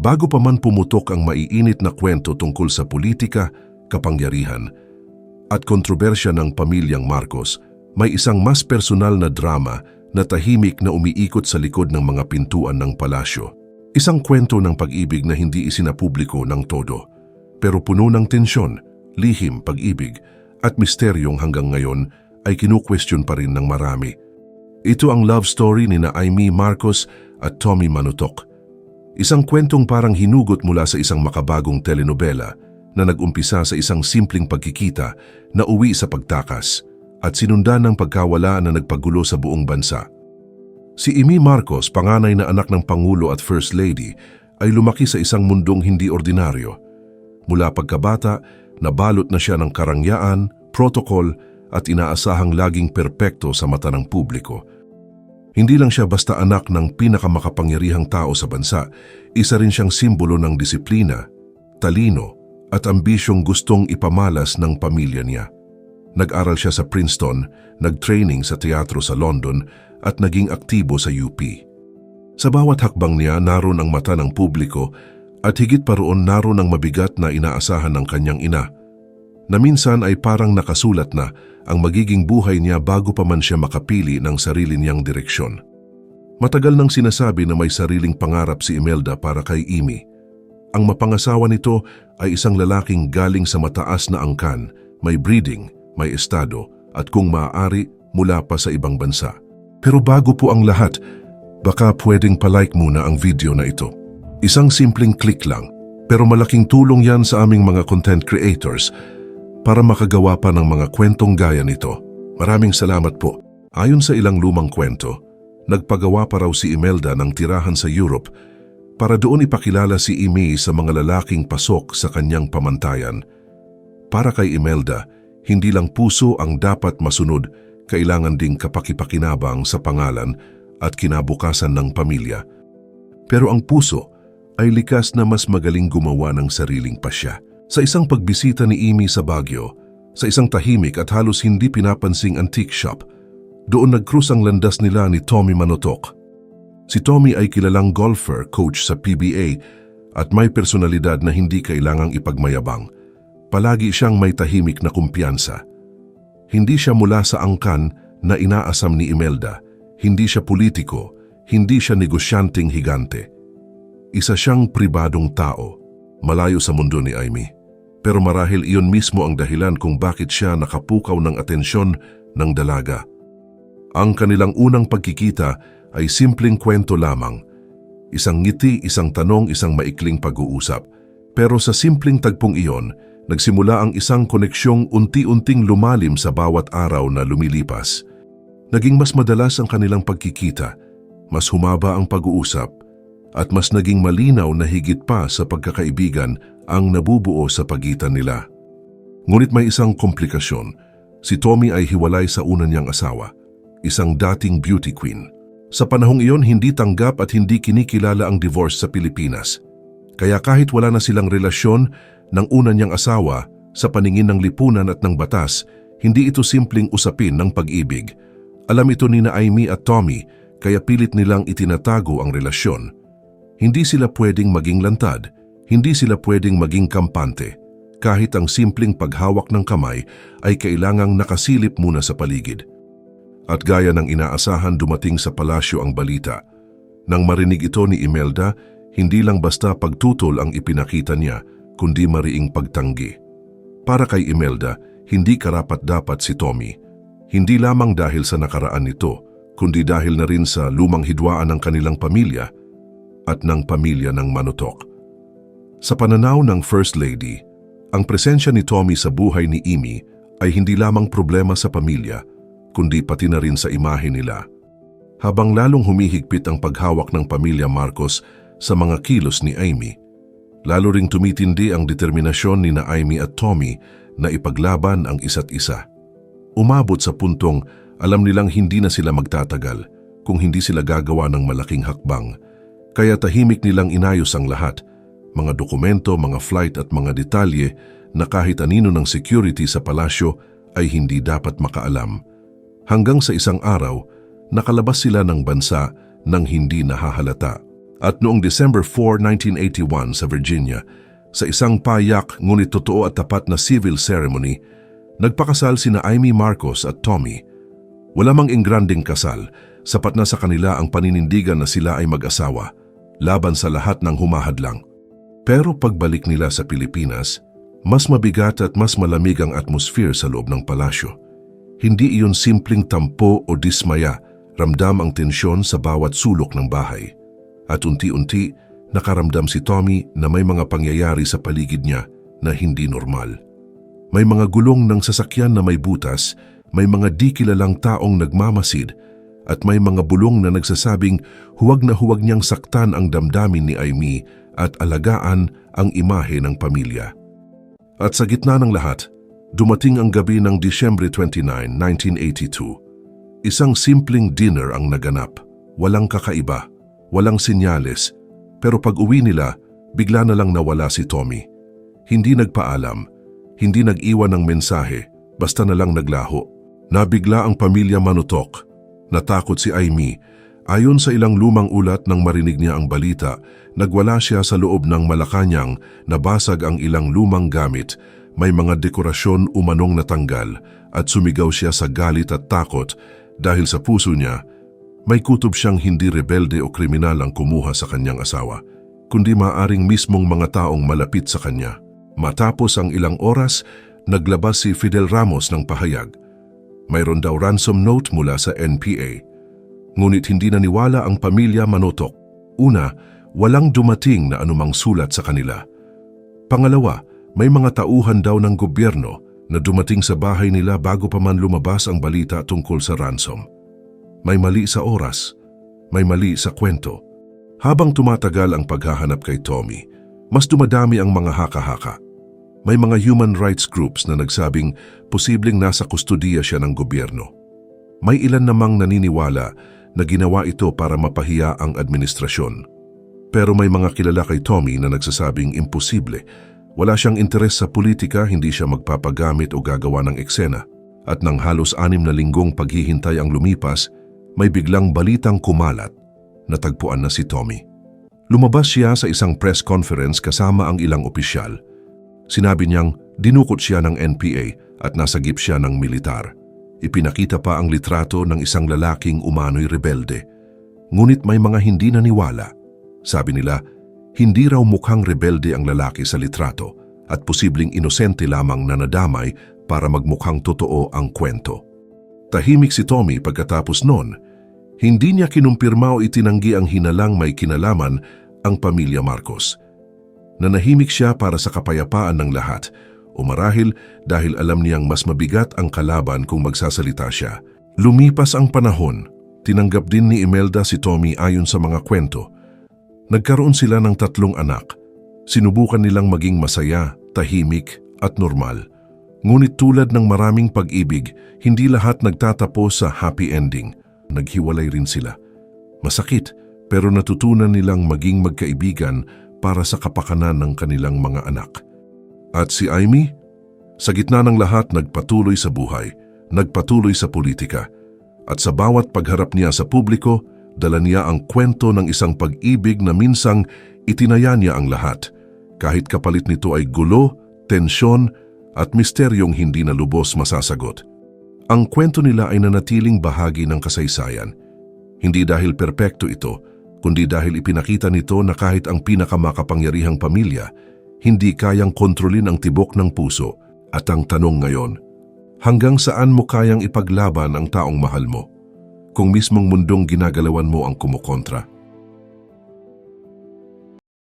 Bago pa man pumutok ang maiinit na kwento tungkol sa politika, kapangyarihan, at kontrobersya ng pamilyang Marcos, may isang mas personal na drama na tahimik na umiikot sa likod ng mga pintuan ng palasyo. Isang kwento ng pag-ibig na hindi isinapubliko ng todo, pero puno ng tensyon, lihim, pag-ibig, at misteryong hanggang ngayon ay kinukwestiyon pa rin ng marami. Ito ang love story ni na Amy Marcos at Tommy Manutok. Isang kwentong parang hinugot mula sa isang makabagong telenovela na nagumpisa sa isang simpleng pagkikita na uwi sa pagtakas at sinundan ng pagkawala na nagpagulo sa buong bansa. Si Amy Marcos, panganay na anak ng Pangulo at First Lady, ay lumaki sa isang mundong hindi ordinaryo. Mula pagkabata, nabalot na siya ng karangyaan, protokol at inaasahang laging perpekto sa mata ng publiko. Hindi lang siya basta anak ng pinakamakapangyarihang tao sa bansa, isa rin siyang simbolo ng disiplina, talino at ambisyong gustong ipamalas ng pamilya niya. Nag-aral siya sa Princeton, nag-training sa teatro sa London at naging aktibo sa UP. Sa bawat hakbang niya naroon ang mata ng publiko at higit pa roon naroon ang mabigat na inaasahan ng kanyang ina, na minsan ay parang nakasulat na ang magiging buhay niya bago pa man siya makapili ng sarili niyang direksyon. Matagal nang sinasabi na may sariling pangarap si Imelda para kay Amy. Ang mapangasawa nito ay isang lalaking galing sa mataas na angkan, may breeding, may estado, at kung maaari, mula pa sa ibang bansa. Pero bago po ang lahat, baka pwedeng palike muna ang video na ito. Isang simpleng click lang, pero malaking tulong yan sa aming mga content creators para makagawa pa ng mga kwentong gaya nito. Maraming salamat po. Ayon sa ilang lumang kwento, nagpagawa pa raw si Imelda ng tirahan sa Europe para doon ipakilala si Imi sa mga lalaking pasok sa kanyang pamantayan. Para kay Imelda, hindi lang puso ang dapat masunod, kailangan ding kapakipakinabang sa pangalan at kinabukasan ng pamilya. Pero ang puso ay likas na mas magaling gumawa ng sariling pasya. Sa isang pagbisita ni Amy sa Baguio, sa isang tahimik at halos hindi pinapansing antique shop, doon nagkrus ang landas nila ni Tommy Manotok. Si Tommy ay kilalang golfer, coach sa PBA at may personalidad na hindi kailangang ipagmayabang. Palagi siyang may tahimik na kumpiyansa. Hindi siya mula sa angkan na inaasam ni Imelda. Hindi siya politiko, hindi siya negosyanteng higante. Isa siyang pribadong tao, malayo sa mundo ni Amy. Pero marahil iyon mismo ang dahilan kung bakit siya nakapukaw ng atensyon ng dalaga. Ang kanilang unang pagkikita ay simpleng kwento lamang. Isang ngiti, isang tanong, isang maikling pag-uusap. Pero sa simpleng tagpong iyon, nagsimula ang isang koneksyong unti-unting lumalim sa bawat araw na lumilipas. Naging mas madalas ang kanilang pagkikita, mas humaba ang pag-uusap, at mas naging malinaw na higit pa sa pagkakaibigan ang nabubuo sa pagitan nila. Ngunit may isang komplikasyon. Si Tommy ay hiwalay sa una niyang asawa, isang dating beauty queen. Sa panahong iyon, hindi tanggap at hindi kinikilala ang divorce sa Pilipinas. Kaya kahit wala na silang relasyon ng una niyang asawa, sa paningin ng lipunan at ng batas, hindi ito simpleng usapin ng pag-ibig. Alam ito ni na Amy at Tommy, kaya pilit nilang itinatago ang relasyon. Hindi sila pwedeng maging lantad, hindi sila pwedeng maging kampante. Kahit ang simpleng paghawak ng kamay ay kailangang nakasilip muna sa paligid. At gaya ng inaasahan dumating sa palasyo ang balita. Nang marinig ito ni Imelda, hindi lang basta pagtutol ang ipinakita niya, kundi mariing pagtanggi. Para kay Imelda, hindi karapat-dapat si Tommy. Hindi lamang dahil sa nakaraan nito, kundi dahil na rin sa lumang hidwaan ng kanilang pamilya at ng pamilya ng Manutok. Sa pananaw ng First Lady, ang presensya ni Tommy sa buhay ni Amy ay hindi lamang problema sa pamilya, kundi pati na rin sa imahe nila. Habang lalong humihigpit ang paghawak ng pamilya Marcos sa mga kilos ni Amy, lalo ring tumitindi ang determinasyon ni na Amy at Tommy na ipaglaban ang isa't isa. Umabot sa puntong alam nilang hindi na sila magtatagal kung hindi sila gagawa ng malaking hakbang, kaya tahimik nilang inayos ang lahat – mga dokumento, mga flight at mga detalye na kahit anino ng security sa palasyo ay hindi dapat makaalam. Hanggang sa isang araw, nakalabas sila ng bansa nang hindi nahahalata. At noong December 4, 1981 sa Virginia, sa isang payak ngunit totoo at tapat na civil ceremony, nagpakasal sina Amy Marcos at Tommy. Wala mang ingranding kasal, sapat na sa kanila ang paninindigan na sila ay mag-asawa, laban sa lahat ng humahadlang. Pero pagbalik nila sa Pilipinas, mas mabigat at mas malamig ang atmosphere sa loob ng palasyo. Hindi iyon simpleng tampo o dismaya, ramdam ang tensyon sa bawat sulok ng bahay. At unti-unti, nakaramdam si Tommy na may mga pangyayari sa paligid niya na hindi normal. May mga gulong ng sasakyan na may butas, may mga di kilalang taong nagmamasid, at may mga bulong na nagsasabing huwag na huwag niyang saktan ang damdamin ni Amy at alagaan ang imahe ng pamilya. At sa gitna ng lahat, dumating ang gabi ng Disyembre 29, 1982. Isang simpleng dinner ang naganap, walang kakaiba, walang sinyales, pero pag uwi nila, bigla na lang nawala si Tommy. Hindi nagpaalam, hindi nag-iwan ng mensahe, basta na lang naglaho. Nabigla ang pamilya Manutok. Natakot si Amy. Ayon sa ilang lumang ulat nang marinig niya ang balita, nagwala siya sa loob ng Malacanang, nabasag ang ilang lumang gamit, may mga dekorasyon umanong natanggal at sumigaw siya sa galit at takot dahil sa puso niya, may kutob siyang hindi rebelde o kriminal ang kumuha sa kanyang asawa, kundi maaring mismong mga taong malapit sa kanya. Matapos ang ilang oras, naglabas si Fidel Ramos ng pahayag. Mayroon daw ransom note mula sa NPA. Ngunit hindi naniwala ang pamilya Manotok. Una, walang dumating na anumang sulat sa kanila. Pangalawa, may mga tauhan daw ng gobyerno na dumating sa bahay nila bago pa man lumabas ang balita tungkol sa ransom. May mali sa oras, may mali sa kwento. Habang tumatagal ang paghahanap kay Tommy, mas dumadami ang mga haka-haka. May mga human rights groups na nagsabing posibleng nasa kustudiya siya ng gobyerno. May ilan namang naniniwala na ginawa ito para mapahiya ang administrasyon. Pero may mga kilala kay Tommy na nagsasabing imposible. Wala siyang interes sa politika, hindi siya magpapagamit o gagawa ng eksena. At nang halos anim na linggong paghihintay ang lumipas, may biglang balitang kumalat. Natagpuan na si Tommy. Lumabas siya sa isang press conference kasama ang ilang opisyal. Sinabi niyang dinukot siya ng NPA at nasagip siya ng militar. Ipinakita pa ang litrato ng isang lalaking umano'y rebelde. Ngunit may mga hindi naniwala. Sabi nila, hindi raw mukhang rebelde ang lalaki sa litrato at posibleng inosente lamang na nadamay para magmukhang totoo ang kwento. Tahimik si Tommy pagkatapos noon. Hindi niya kinumpirma o itinanggi ang hinalang may kinalaman ang pamilya Marcos. Nanahimik siya para sa kapayapaan ng lahat o marahil dahil alam niyang mas mabigat ang kalaban kung magsasalita siya. Lumipas ang panahon, tinanggap din ni Imelda si Tommy ayon sa mga kwento. Nagkaroon sila ng tatlong anak. Sinubukan nilang maging masaya, tahimik at normal. Ngunit tulad ng maraming pag-ibig, hindi lahat nagtatapos sa happy ending. Naghiwalay rin sila. Masakit, pero natutunan nilang maging magkaibigan para sa kapakanan ng kanilang mga anak. At si Amy? Sa gitna ng lahat nagpatuloy sa buhay, nagpatuloy sa politika, at sa bawat pagharap niya sa publiko, dala niya ang kwento ng isang pag-ibig na minsang itinaya niya ang lahat, kahit kapalit nito ay gulo, tensyon, at misteryong hindi na lubos masasagot. Ang kwento nila ay nanatiling bahagi ng kasaysayan. Hindi dahil perpekto ito, kundi dahil ipinakita nito na kahit ang pinakamakapangyarihang pamilya, hindi kayang kontrolin ang tibok ng puso at ang tanong ngayon, hanggang saan mo kayang ipaglaban ang taong mahal mo? Kung mismong mundong ginagalawan mo ang kumukontra,